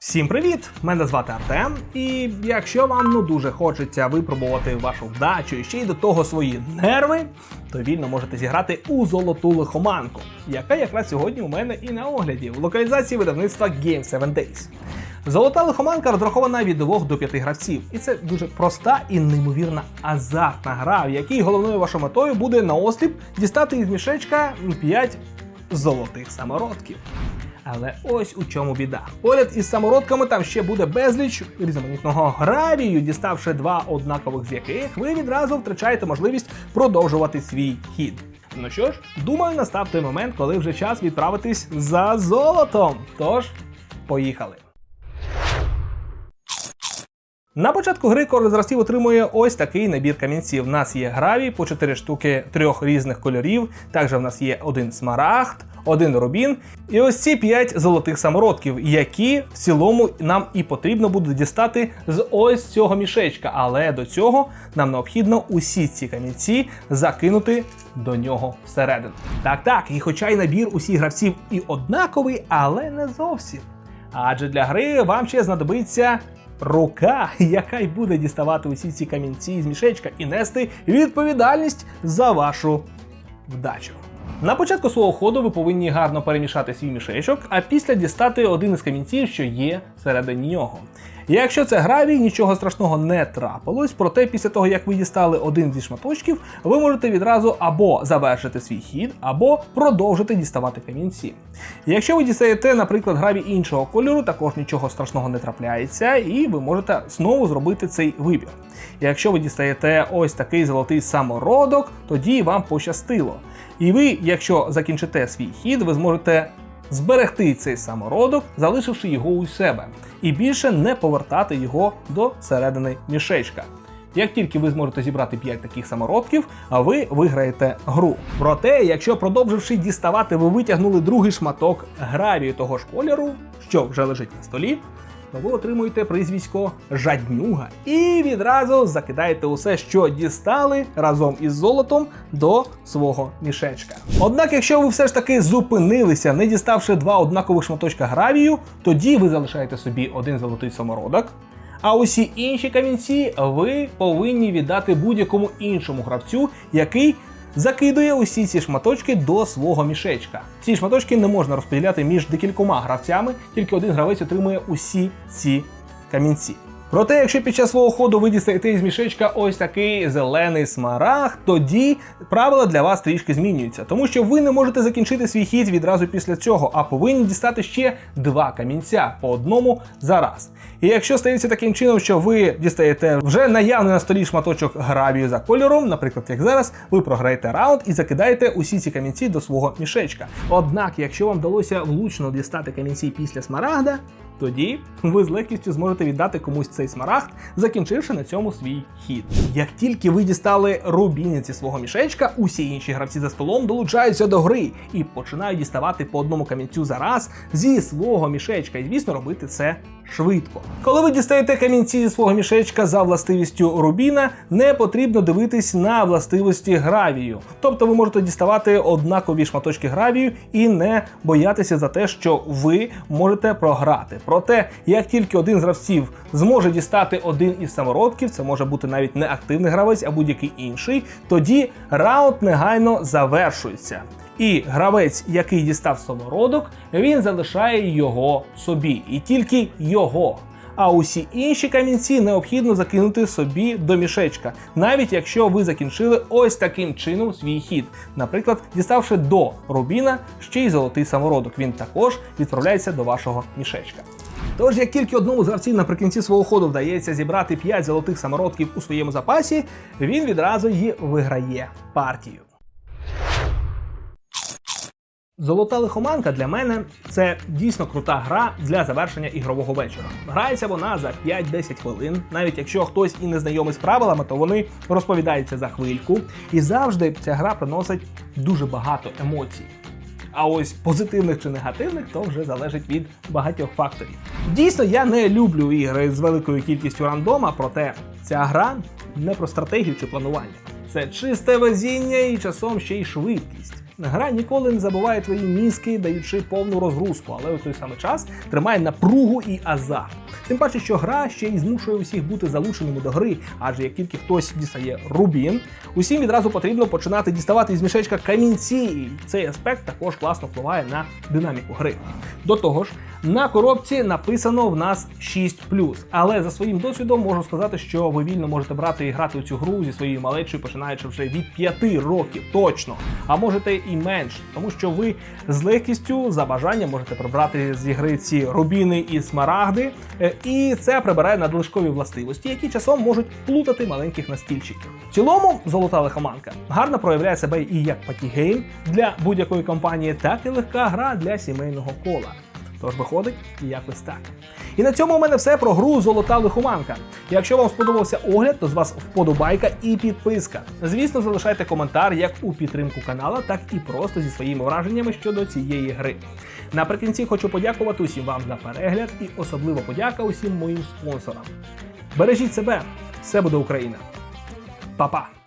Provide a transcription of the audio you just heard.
Всім привіт! Мене звати Артем, і якщо вам ну дуже хочеться випробувати вашу вдачу і ще й до того свої нерви, то вільно можете зіграти у золоту лихоманку, яка якраз сьогодні у мене і на огляді в локалізації видавництва Game 7 Days. Золота лихоманка розрахована від 2 до 5 гравців, і це дуже проста і неймовірна азартна гра, в якій головною вашою метою буде наосліп дістати із мішечка 5 золотих самородків. Але ось у чому біда. Поряд із самородками там ще буде безліч різноманітного гравію, діставши два однакових з яких, ви відразу втрачаєте можливість продовжувати свій хід. Ну що ж, думаю, настав той момент, коли вже час відправитись за золотом. Тож, поїхали. На початку гри кожен з гравців отримує ось такий набір камінців. У нас є гравій по 4 штуки трьох різних кольорів. Також в нас є один смарагд, один рубін і ось ці 5 золотих самородків, які в цілому нам і потрібно буде дістати з ось цього мішечка. Але до цього нам необхідно усі ці камінці закинути до нього всередину. Так, так, і хоча й набір усіх гравців і однаковий, але не зовсім. Адже для гри вам ще знадобиться рука, яка й буде діставати усі ці камінці з мішечка і нести відповідальність за вашу вдачу. На початку свого ходу ви повинні гарно перемішати свій мішечок, а після дістати один із камінців, що є всередині нього. Якщо це гравій, нічого страшного не трапилось, проте після того, як ви дістали один зі шматочків, ви можете відразу або завершити свій хід, або продовжити діставати камінці. Якщо ви дістаєте, наприклад, гравій іншого кольору, також нічого страшного не трапляється, і ви можете знову зробити цей вибір. Якщо ви дістаєте ось такий золотий самородок, тоді вам пощастило. І ви, якщо закінчите свій хід, ви зможете зберегти цей самородок, залишивши його у себе, і більше не повертати його до середини мішечка. Як тільки ви зможете зібрати 5 таких самородків, а ви виграєте гру. Проте, якщо продовживши діставати, ви витягнули другий шматок гравію того ж кольору, що вже лежить на столі, то ви отримуєте прізвисько жаднюга і відразу закидаєте усе, що дістали разом із золотом до свого мішечка. Однак, якщо ви все ж таки зупинилися, не діставши два однакових шматочка гравію, тоді ви залишаєте собі один золотий самородок. А усі інші камінці ви повинні віддати будь-якому іншому гравцю, який закидує усі ці шматочки до свого мішечка. Ці шматочки не можна розподіляти між декількома гравцями, тільки один гравець отримує усі ці камінці. Проте, якщо під час свого ходу ви дістаєте із мішечка ось такий зелений смарагд, тоді правила для вас трішки змінюються, тому що ви не можете закінчити свій хід відразу після цього, а повинні дістати ще два камінця по одному за раз. І якщо стається таким чином, що ви дістаєте вже наявний на столі шматочок гравію за кольором, наприклад, як зараз, ви програєте раунд і закидаєте усі ці камінці до свого мішечка. Однак, якщо вам вдалося влучно дістати камінці після смарагда, тоді ви з легкістю зможете віддати комусь цей смарагд, закінчивши на цьому свій хід. Як тільки ви дістали рубіниці свого мішечка, усі інші гравці за столом долучаються до гри і починають діставати по одному камінцю за раз зі свого мішечка, і звісно, робити це швидко. Коли ви дістаєте камінці зі свого мішечка за властивістю рубіна, не потрібно дивитись на властивості гравію. Тобто ви можете діставати однакові шматочки гравію і не боятися за те, що ви можете програти. Проте, як тільки один з гравців зможе дістати один із самородків, це може бути навіть не активний гравець, а будь-який інший, тоді раунд негайно завершується. І гравець, який дістав самородок, він залишає його собі, і тільки його. А усі інші камінці необхідно закинути собі до мішечка, навіть якщо ви закінчили ось таким чином свій хід. Наприклад, діставши до рубіна ще й золотий самородок, він також відправляється до вашого мішечка. Тож, як тільки одному з гравців наприкінці свого ходу вдається зібрати 5 золотих самородків у своєму запасі, він відразу й виграє партію. Золота лихоманка для мене це дійсно крута гра для завершення ігрового вечора. Грається вона за 5-10 хвилин. Навіть якщо хтось і не знайомий з правилами, то вони розповідаються за хвильку. І завжди ця гра приносить дуже багато емоцій. А ось позитивних чи негативних то вже залежить від багатьох факторів. Дійсно, я не люблю ігри з великою кількістю рандома, проте ця гра не про стратегію чи планування. Це чисте везіння і часом ще й швидкість. Гра ніколи не забуває твої мізки, даючи повну розгрузку, але у той самий час тримає напругу і азарт. Тим паче, що гра ще й змушує усіх бути залученими до гри, адже як тільки хтось дістає рубін, усім відразу потрібно починати діставати із мішечка камінці. І цей аспект також класно впливає на динаміку гри. До того ж, на коробці написано в нас 6 але за своїм досвідом можу сказати, що ви вільно можете брати і грати у цю гру зі своєю малечою, починаючи вже від 5 років, точно. А можете і менше, тому що ви з легкістю за бажанням можете прибрати з ігри ці рубіни і смарагди, е, і це прибирає надлишкові властивості, які часом можуть плутати маленьких настільчиків. В цілому, золота лихоманка гарно проявляє себе і як патігейм для будь-якої компанії, так і легка гра для сімейного кола. Тож виходить якось так. І на цьому у мене все про гру Золота лихоманка. Якщо вам сподобався огляд, то з вас вподобайка і підписка. Звісно, залишайте коментар як у підтримку канала, так і просто зі своїми враженнями щодо цієї гри. Наприкінці хочу подякувати усім вам за перегляд і особливо подяка усім моїм спонсорам. Бережіть себе, все буде Україна. Па-па!